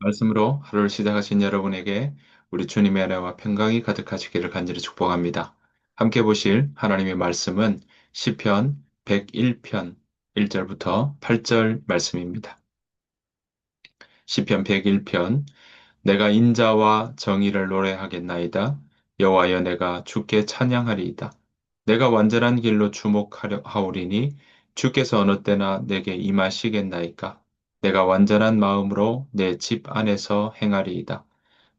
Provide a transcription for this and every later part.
말씀으로 하루를 시작하신 여러분에게 우리 주님의 은혜와 평강이 가득하시기를 간절히 축복합니다. 함께 보실 하나님의 말씀은 시편 101편 1절부터 8절 말씀입니다. 시편 101편 내가 인자와 정의를 노래하겠나이다. 여호와여 내가 주께 찬양하리이다. 내가 완전한 길로 주목하려 하오리니 주께서 어느 때나 내게 임하시겠나이까. 내가 완전한 마음으로 내 집 안에서 행하리이다.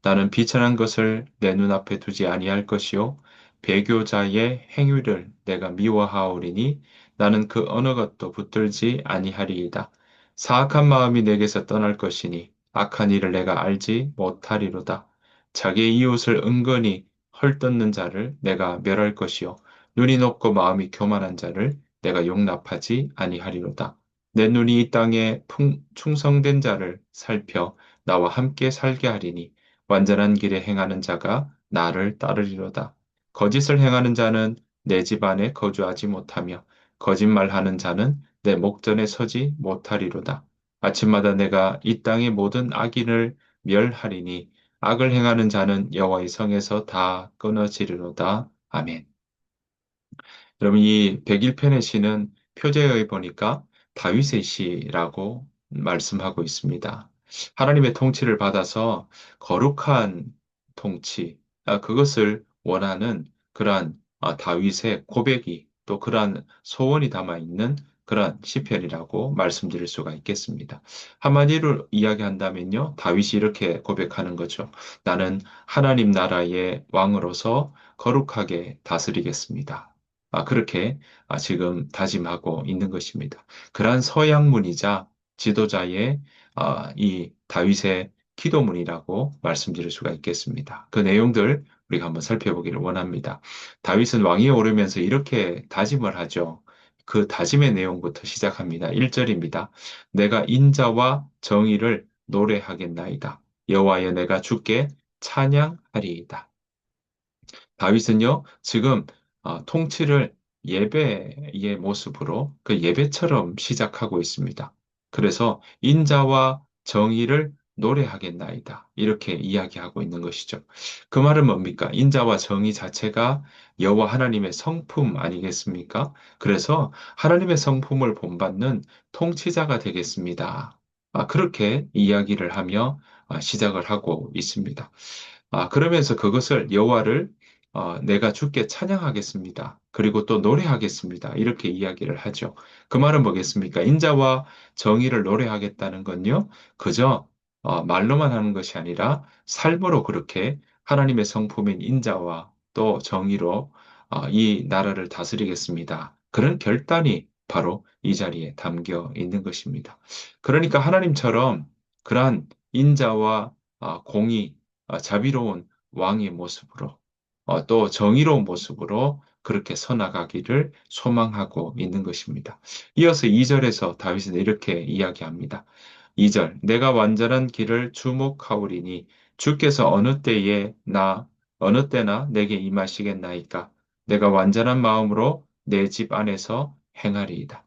나는 비천한 것을 내 눈앞에 두지 아니할 것이요 배교자의 행위를 내가 미워하오리니 나는 그 어느 것도 붙들지 아니하리이다. 사악한 마음이 내게서 떠날 것이니 악한 일을 내가 알지 못하리로다. 자기의 이웃을 은근히 헐뜯는 자를 내가 멸할 것이요 눈이 높고 마음이 교만한 자를 내가 용납하지 아니하리로다. 내 눈이 이 땅에 풍, 충성된 자를 살펴 나와 함께 살게 하리니 완전한 길에 행하는 자가 나를 따르리로다. 거짓을 행하는 자는 내 집 안에 거주하지 못하며 거짓말하는 자는 내 목전에 서지 못하리로다. 아침마다 내가 이 땅의 모든 악인을 멸하리니 악을 행하는 자는 여호와의 성에서 다 끊어지리로다. 아멘. 여러분 이 101편의 시는 표제에 보니까 다윗의 시라고 말씀하고 있습니다. 하나님의 통치를 받아서 거룩한 통치, 아, 그것을 원하는 그러한 아, 다윗의 고백이 또 그러한 소원이 담아 있는 그러한 시편이라고 말씀드릴 수가 있겠습니다. 한마디로 이야기한다면요, 다윗이 이렇게 고백하는 거죠. 나는 하나님 나라의 왕으로서 거룩하게 다스리겠습니다. 아, 그렇게 아, 지금 다짐하고 있는 것입니다. 그러한 서양문이자 지도자의 아, 이 다윗의 기도문이라고 말씀드릴 수가 있겠습니다. 그 내용들 우리가 한번 살펴보기를 원합니다. 다윗은 왕위에 오르면서 이렇게 다짐을 하죠. 그 다짐의 내용부터 시작합니다. 1절입니다. 내가 인자와 정의를 노래하겠나이다. 여호와여 내가 주께 찬양하리이다. 다윗은요, 지금 어, 통치를 예배의 모습으로 그 예배처럼 시작하고 있습니다. 그래서 인자와 정의를 노래하겠나이다. 이렇게 이야기하고 있는 것이죠. 그 말은 뭡니까? 인자와 정의 자체가 여호와 하나님의 성품 아니겠습니까? 그래서 하나님의 성품을 본받는 통치자가 되겠습니다. 아, 그렇게 이야기를 하며 아, 시작을 하고 있습니다. 아, 그러면서 그것을 여호와를 어, 내가 주께 찬양하겠습니다. 그리고 또 노래하겠습니다. 이렇게 이야기를 하죠. 그 말은 뭐겠습니까? 인자와 정의를 노래하겠다는 건요, 그저 어, 말로만 하는 것이 아니라 삶으로 그렇게 하나님의 성품인 인자와 또 정의로 어, 이 나라를 다스리겠습니다. 그런 결단이 바로 이 자리에 담겨 있는 것입니다. 그러니까 하나님처럼 그러한 인자와 어, 공의, 어, 자비로운 왕의 모습으로 어, 또 정의로운 모습으로 그렇게 서나가기를 소망하고 있는 것입니다. 이어서 2절에서 다윗은 이렇게 이야기합니다. 2절 내가 완전한 길을 주목하오리니 주께서 어느 때에 나 어느 때나 내게 임하시겠나이까 내가 완전한 마음으로 내 집 안에서 행하리이다.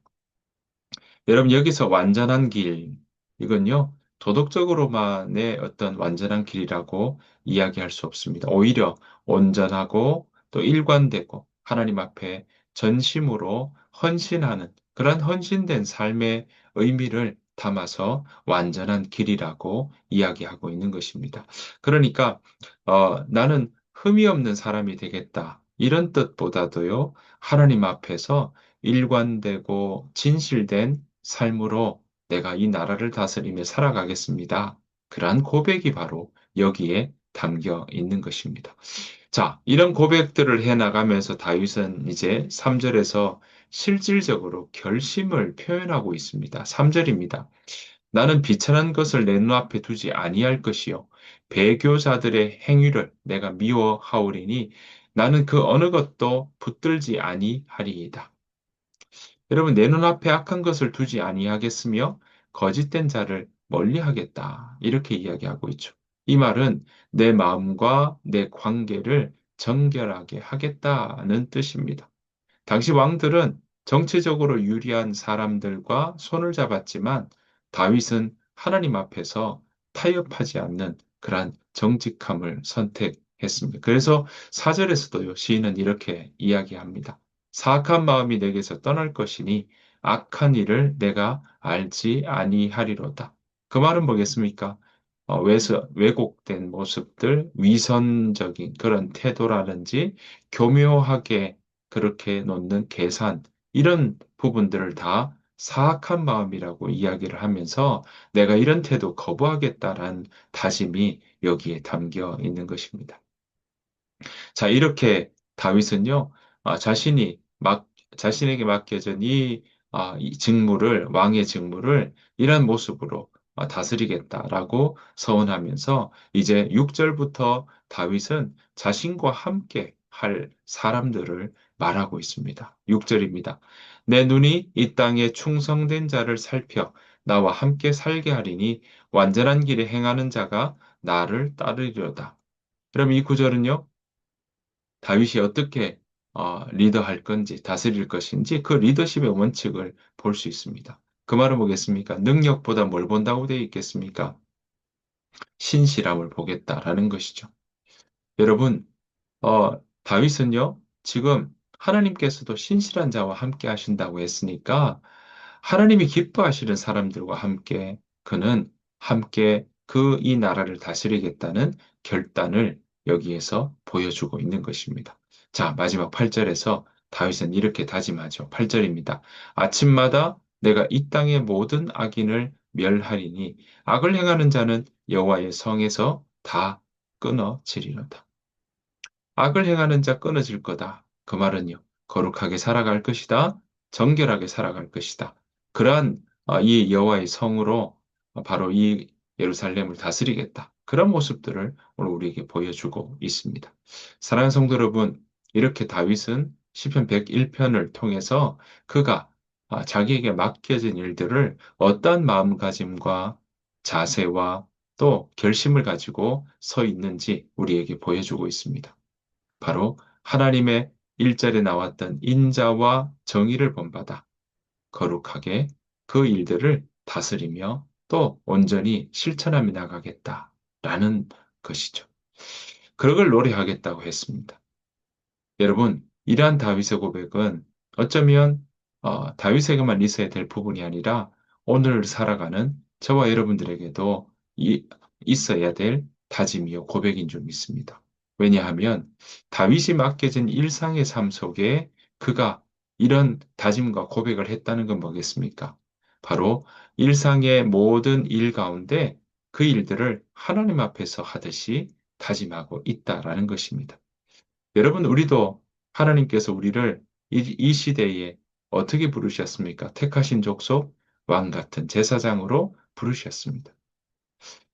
여러분 여기서 완전한 길 이건요 도덕적으로만의 어떤 완전한 길이라고 이야기할 수 없습니다. 오히려 온전하고 또 일관되고 하나님 앞에 전심으로 헌신하는 그런 헌신된 삶의 의미를 담아서 완전한 길이라고 이야기하고 있는 것입니다. 그러니까 어, 나는 흠이 없는 사람이 되겠다. 이런 뜻보다도요, 하나님 앞에서 일관되고 진실된 삶으로 내가 이 나라를 다스리며 살아가겠습니다. 그러한 고백이 바로 여기에 담겨 있는 것입니다. 자, 이런 고백들을 해 나가면서 다윗은 이제 3절에서 실질적으로 결심을 표현하고 있습니다. 3절입니다. 나는 비천한 것을 내 눈앞에 두지 아니할 것이요. 배교자들의 행위를 내가 미워하오리니 나는 그 어느 것도 붙들지 아니하리이다. 여러분, 내 눈앞에 악한 것을 두지 아니하겠으며 거짓된 자를 멀리하겠다. 이렇게 이야기하고 있죠. 이 말은 내 마음과 내 관계를 정결하게 하겠다는 뜻입니다. 당시 왕들은 정치적으로 유리한 사람들과 손을 잡았지만 다윗은 하나님 앞에서 타협하지 않는 그러한 정직함을 선택했습니다. 그래서 사절에서도요, 시인은 이렇게 이야기합니다. 사악한 마음이 내게서 떠날 것이니 악한 일을 내가 알지 아니하리로다. 그 말은 뭐겠습니까? 어, 외서, 왜곡된 모습들, 위선적인 그런 태도라든지 교묘하게 그렇게 놓는 계산, 이런 부분들을 다 사악한 마음이라고 이야기를 하면서 내가 이런 태도 거부하겠다라는 다짐이 여기에 담겨 있는 것입니다. 자, 이렇게 다윗은요, 아, 자신이 막, 자신에게 맡겨진 이, 아, 이 직무를, 왕의 직무를 이런 모습으로 아, 다스리겠다라고 서원하면서 이제 6절부터 다윗은 자신과 함께 할 사람들을 말하고 있습니다. 6절입니다. 내 눈이 이 땅에 충성된 자를 살펴 나와 함께 살게 하리니 완전한 길에 행하는 자가 나를 따르리로다. 그럼 이 구절은요, 다윗이 어떻게 어, 리더할 건지, 다스릴 것인지 그 리더십의 원칙을 볼 수 있습니다. 그 말은 뭐겠습니까? 능력보다 뭘 본다고 되어 있겠습니까? 신실함을 보겠다라는 것이죠. 여러분, 어, 다윗은요, 지금 하나님께서도 신실한 자와 함께 하신다고 했으니까 하나님이 기뻐하시는 사람들과 함께 그는 함께 그 이 나라를 다스리겠다는 결단을 여기에서 보여주고 있는 것입니다. 자, 마지막 8절에서 다윗은 이렇게 다짐하죠. 8절입니다. 아침마다 내가 이 땅의 모든 악인을 멸하리니 악을 행하는 자는 여호와의 성에서 다 끊어지리로다. 악을 행하는 자 끊어질 거다. 그 말은요. 거룩하게 살아갈 것이다. 정결하게 살아갈 것이다. 그러한 어, 이 여호와의 성으로 바로 이 예루살렘을 다스리겠다. 그런 모습들을 오늘 우리에게 보여주고 있습니다. 사랑하는 성도 여러분, 이렇게 다윗은 시편 101편을 통해서 그가 아, 자기에게 맡겨진 일들을 어떠한 마음가짐과 자세와 또 결심을 가지고 서 있는지 우리에게 보여주고 있습니다. 바로 하나님의 일절에 나왔던 인자와 정의를 본받아 거룩하게 그 일들을 다스리며 또 온전히 실천하며 나가겠다라는 것이죠. 그걸 노래하겠다고 했습니다. 여러분, 이러한 다윗의 고백은 어쩌면 어, 다윗에게만 있어야 될 부분이 아니라 오늘 살아가는 저와 여러분들에게도 이, 있어야 될 다짐이요 고백인 줄 믿습니다. 왜냐하면 다윗이 맡겨진 일상의 삶 속에 그가 이런 다짐과 고백을 했다는 건 뭐겠습니까? 바로 일상의 모든 일 가운데 그 일들을 하나님 앞에서 하듯이 다짐하고 있다라는 것입니다. 여러분, 우리도 하나님께서 우리를 이, 이 시대에 어떻게 부르셨습니까? 택하신 족속, 왕 같은 제사장으로 부르셨습니다.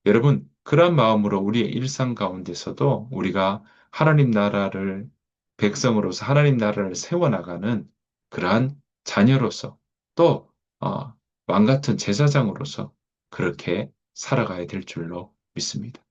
여러분, 그런 마음으로 우리의 일상 가운데서도 우리가 하나님 나라를 백성으로서 하나님 나라를 세워나가는 그러한 자녀로서 또 어, 왕 같은 제사장으로서 그렇게 살아가야 될 줄로 믿습니다.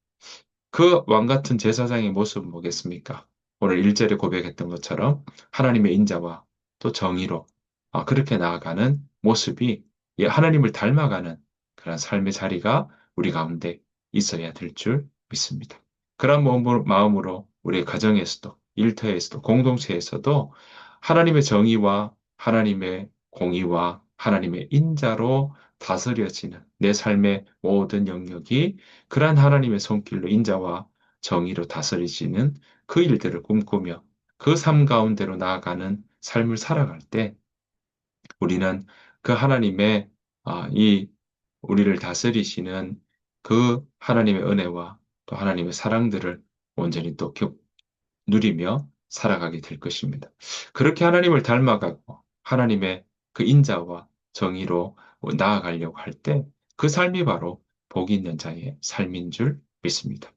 그 왕 같은 제사장의 모습은 뭐겠습니까? 오늘 1절에 고백했던 것처럼 하나님의 인자와 또 정의로 어, 그렇게 나아가는 모습이 하나님을 닮아가는 그런 삶의 자리가 우리 가운데 있어야 될 줄 믿습니다. 그런 마음으로 우리 가정에서도 일터에서도 공동체에서도 하나님의 정의와 하나님의 공의와 하나님의 인자로 다스려지는 내 삶의 모든 영역이 그러한 하나님의 손길로 인자와 정의로 다스려지는 그 일들을 꿈꾸며 그 삶 가운데로 나아가는 삶을 살아갈 때 우리는 그 하나님의 아, 이 우리를 다스리시는 그 하나님의 은혜와 또 하나님의 사랑들을 온전히 또 누리며 살아가게 될 것입니다. 그렇게 하나님을 닮아가고 하나님의 그 인자와 정의로 나아가려고 할 때 그 삶이 바로 복 있는 자의 삶인 줄 믿습니다.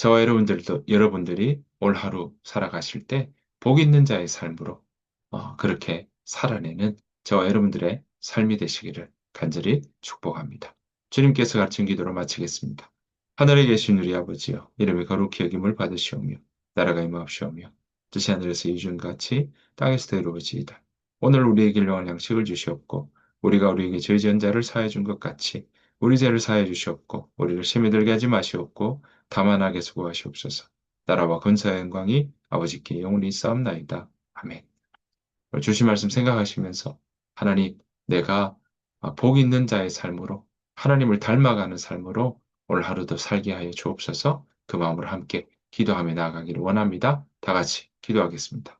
저와 여러분들도 여러분들이 올 하루 살아가실 때 복 있는 자의 삶으로 어, 그렇게 살아내는 저와 여러분들의 삶이 되시기를 간절히 축복합니다. 주님께서 가르친 기도로 마치겠습니다. 하늘에 계신 우리 아버지여 이름이 거룩히 여김을 받으시오며 나라가 임하옵시오며 뜻이 하늘에서 이준같이 땅에서도 이루어지이다. 오늘 우리에게 일용할 양식을 주시옵고 우리가 우리에게 죄 지은 자를 사해 준 것 같이 우리 죄를 사해 주시옵고 우리를 심히 들게 하지 마시옵고 다만 악에 수고하시옵소서. 나라와 근사의 영광이 아버지께 영원히 있사옵나이다. 아멘. 주신 말씀 생각하시면서 하나님 내가 복 있는 자의 삶으로 하나님을 닮아가는 삶으로 오늘 하루도 살게 하여 주옵소서 그 마음으로 함께 기도하며 나아가기를 원합니다. 다 같이 기도하겠습니다.